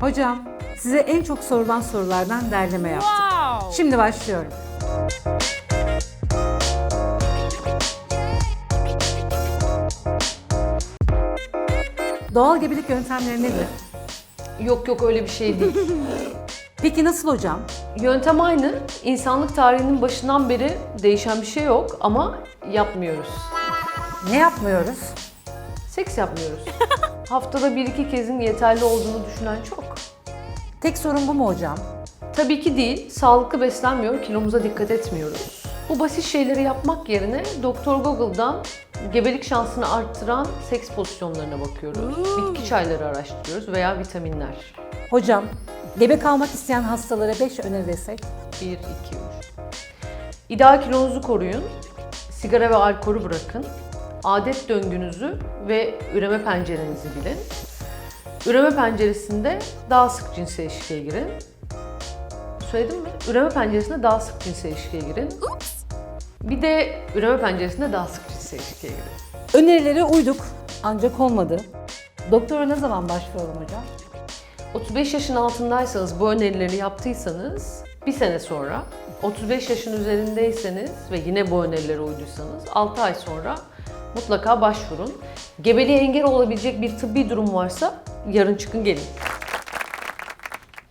Hocam, size en çok sorulan sorulardan derleme yaptım. Şimdi başlıyorum. Doğal gebelik yöntemleri nedir? Yok yok öyle bir şey değil. Peki nasıl hocam? Yöntem aynı. İnsanlık tarihinin başından beri değişen bir şey yok ama yapmıyoruz. Ne yapmıyoruz? Seks yapmıyoruz. Haftada bir iki kezin yeterli olduğunu düşünen çok. Tek sorun bu mu hocam? Tabii ki değil. Sağlıklı beslenmiyor, kilomuza dikkat etmiyoruz. Bu basit şeyleri yapmak yerine Doktor Google'dan gebelik şansını arttıran seks pozisyonlarına bakıyoruz. Bitki çayları araştırıyoruz veya vitaminler. Hocam, gebe kalmak isteyen hastalara 5 öneri desek. 1, 2, 3. İdeal kilonuzu koruyun. Sigara ve alkolü bırakın. Adet döngünüzü ve üreme pencerenizi bilin. Üreme penceresinde daha sık cinsel ilişkiye girin. Söyledim mi? Üreme penceresinde daha sık cinsel ilişkiye girin. Bir de üreme penceresinde daha sık cinsel ilişkiye girin. Önerilere uyduk ancak olmadı. Doktora ne zaman başvuralım hocam? 35 yaşın altındaysanız bu önerileri yaptıysanız bir sene sonra 35 yaşın üzerindeyseniz ve yine bu önerilere uyduysanız 6 ay sonra mutlaka başvurun. Gebeliğe engel olabilecek bir tıbbi durum varsa yarın çıkın gelin.